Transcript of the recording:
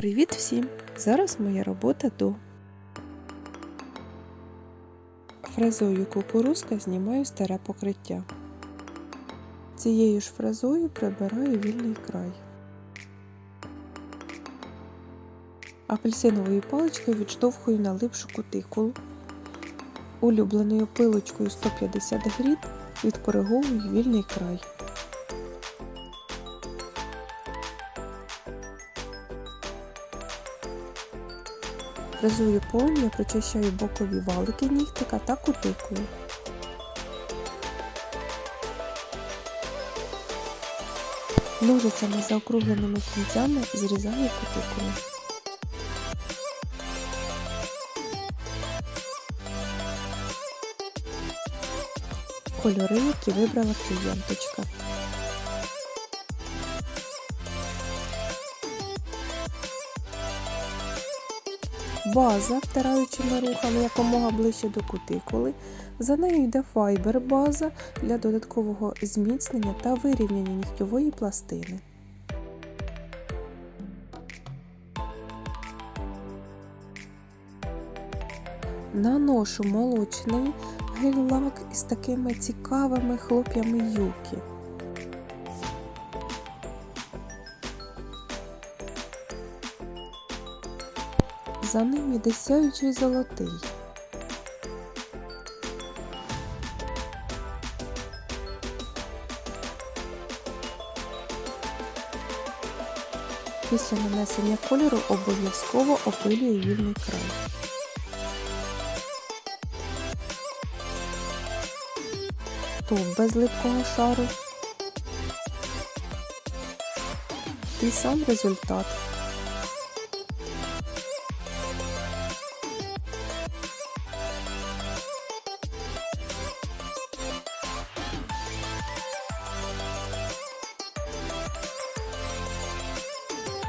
Привіт всім! Зараз моя робота до. Фрезою кукурузка знімаю старе покриття. Цією ж фрезою прибираю вільний край. Апельсиновою паличкою відштовхую налипшу кутикулу. Улюбленою пилочкою 150 гріт відкориговую вільний край. Фрезую полум'я, прочищаю бокові валики нігтика та кутикулу. Ножицями за округленими кінцями зрізаю кутикулу. Кольори, які вибрала клієнточка. База, втираючими рухами якомога ближче до кутикули. За нею йде файбер база для додаткового зміцнення та вирівняння нігтьової пластини. Наношу молочний гель-лак із такими цікавими хлоп'ями юки. За ним іде сяючий золотий. Після нанесення кольору обов'язково опилюю вільний край. Топ без липкого шару. І сам результат.